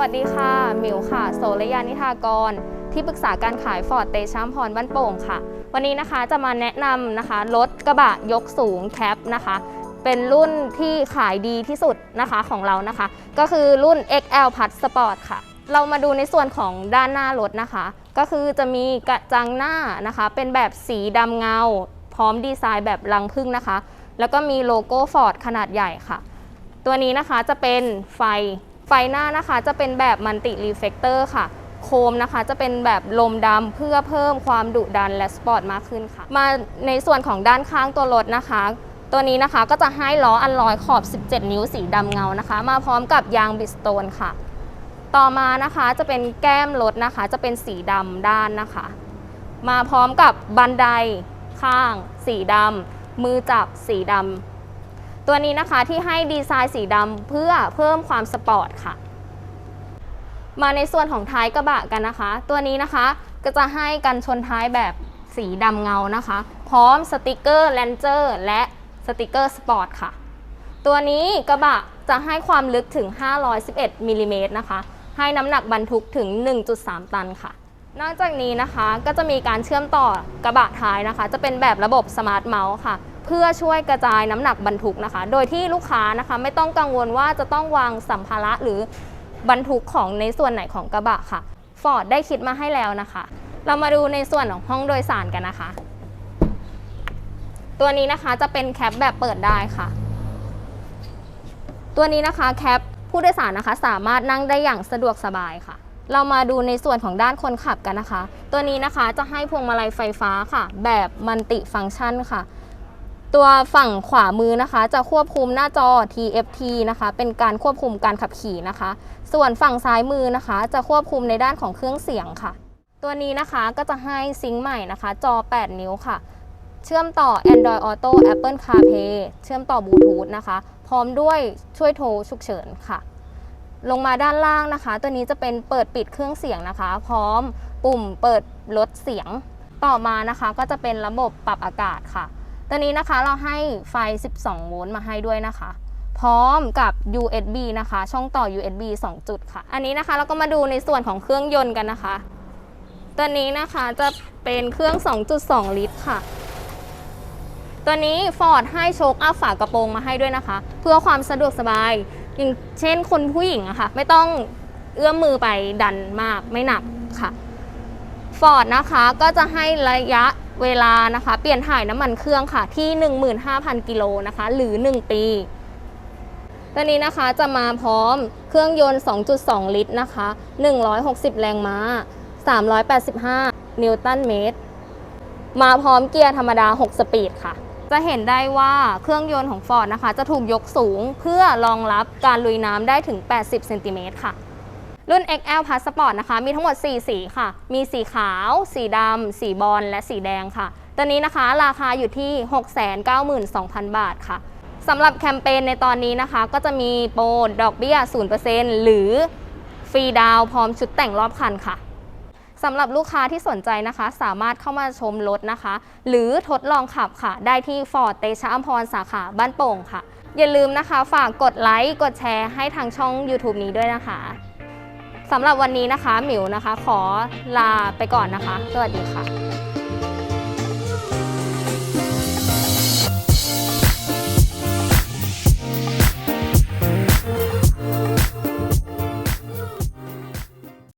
วัสดีค่ะ หมิวค่ะ โสระยานิทากร ที่ปรึกษาการขายฟอร์ดเตชามพรบ้านโป่งค่ะ วันนี้นะคะจะมาแนะนำนะคะรถกระบะยกสูงแคปนะคะ เป็นรุ่นที่ขายดีที่สุดนะคะของเรานะคะ ก็คือรุ่น XL Plus Sport ค่ะ เรามาดูในส่วนของด้านหน้ารถนะคะ ก็คือจะมีกระจังหน้านะคะ เป็นแบบสีดำเงา พร้อมดีไซน์แบบรังผึ้งนะคะ แล้วก็มีโลโก้ฟอร์ดขนาดใหญ่ค่ะ ตัวนี้นะคะจะเป็นไฟ ไฟหน้านะคะจะเป็นแบบมันติรีเฟกเตอร์ค่ะ โคมนะคะจะเป็นแบบลมดำเพื่อเพิ่มความดุดันและสปอร์ตมากขึ้นค่ะ มาในส่วนของด้านข้างตัวรถนะคะ ตัวนี้นะคะก็จะให้ล้ออัลลอยขอบ 17 นิ้วสีดำเงานะคะ มาพร้อมกับยางบิสโตนค่ะ ต่อมานะคะจะเป็นแก้มรถนะคะ จะเป็นสีดำด้านนะคะ มาพร้อมกับบันไดข้าง สีดำมือจับสีดำ ตัวนี้นะคะที่ให้ดีไซน์สีดำเพื่อเพิ่มความสปอร์ตค่ะ มาในส่วนของท้ายกระบะกันนะคะ ตัวนี้นะคะก็จะให้กันชนท้ายแบบสีดำเงานะคะ พร้อมสติกเกอร์แลนเจอร์และสติกเกอร์สปอร์ตค่ะ ตัวนี้กระบะจะให้ความลึกถึง 511มิลลิเมตรนะคะ ให้น้ำหนักบรรทุกถึง 1.3 ตันค่ะ นอกจากนี้นะคะก็จะมีการเชื่อมต่อกระบะท้ายนะคะ จะเป็นแบบระบบสมาร์ทเมาส์ค่ะ เพื่อช่วยกระจายน้ำหนักบรรทุกนะคะ โดยที่ลูกค้านะคะไม่ต้องกังวลว่าจะต้องวางสัมภาระหรือบรรทุกของในส่วนไหนของกระบะค่ะฟอร์ดได้คิดมาให้แล้วนะคะ เรามาดูในส่วนของห้องโดยสารกันนะคะ ตัวนี้นะคะจะเป็นแคปแบบเปิดได้ค่ะ ตัวนี้นะคะแคปผู้โดยสารนะคะสามารถนั่งได้อย่างสะดวกสบายค่ะ เรามาดูในส่วนของด้านคนขับกันนะคะ ตัวนี้นะคะจะให้พวงมาลัยไฟฟ้าค่ะ แบบมัลติฟังก์ชันค่ะ ตัวฝั่งขวามือนะคะ จะควบคุมหน้าจอ TFT นะคะ เป็นการควบคุมการขับขี่นะคะ ส่วนฝั่งซ้ายมือนะคะ จะควบคุมในด้านของเครื่องเสียงค่ะ ตัวนี้นะคะก็จะให้ซิงค์ใหม่นะคะ จอ 8 นิ้วค่ะ เชื่อมต่อ Android Auto Apple CarPlay เชื่อมต่อบลูทูธนะคะ พร้อมด้วยช่วยโทรฉุกเฉินค่ะ ลงมาด้านล่างนะคะ ตัวนี้จะเป็นเปิดปิดเครื่องเสียงนะคะ พร้อมปุ่มเปิดลดเสียง ต่อมานะคะก็จะเป็นระบบปรับอากาศค่ะ ตัวนี้นะคะเราให้ไฟ 12 โวลต์มาให้ด้วยนะคะ พร้อมกับ USB นะคะ ช่องต่อ USB 2 จุดค่ะ อันนี้นะคะเราก็มาดูในส่วนของเครื่องยนต์กันนะคะ ตัวนี้นะคะจะเป็นเครื่อง 2.2 ลิตรค่ะ ตัวนี้ Ford ให้โชคอัพฝากระโปรงมาให้ด้วยนะคะ เพื่อความสะดวกสบายอย่างเช่นคนผู้หญิงอะค่ะ ไม่ต้องเอื้อมมือไปดันมากไม่หนักค่ะ Ford นะคะก็จะให้ระยะ เวลานะคะ เปลี่ยนถ่ายน้ำมันเครื่องค่ะที่ 15,000 กิโลนะคะ หรือ 1 ปีตัวนี้นะคะจะมาพร้อมเครื่องยนต์ 2.2 ลิตรนะคะ 160 แรงม้า 385 นิวตันเมตร มาพร้อมเกียร์ธรรมดา 6 สปีดค่ะ จะเห็นได้ว่าเครื่องยนต์ของ Ford นะคะ จะถูกยกสูงเพื่อรองรับการลุยน้ำได้ถึง 80 เซนติเมตรค่ะ รุ่น XL Plus Sport นะคะ มีทั้งหมด 4 สีค่ะ มีสีขาว สีดำ สีบอล และสีแดงค่ะ ตัวนี้นะคะราคาอยู่ที่ 692,000 บาทค่ะสำหรับแคมเปญในตอนนี้นะคะ ก็จะมีโปรดอกเบี้ย 0%หรือฟรีดาวน์พร้อมชุดแต่งรอบคันค่ะสำหรับลูกค้าที่สนใจนะคะ สามารถเข้ามาชมรถนะคะ หรือทดลองขับค่ะ ได้ที่ฟอร์ดเตชะอัมพรสาขาบ้านโป่งค่ะ อย่าลืมนะคะ ฝากกดไลค์ กดแชร์ให้ทางช่อง YouTube นี้ด้วยนะคะ สำหรับวันนี้นะคะหมิวนะคะ ขอลาไปก่อนนะคะ สวัสดีค่ะ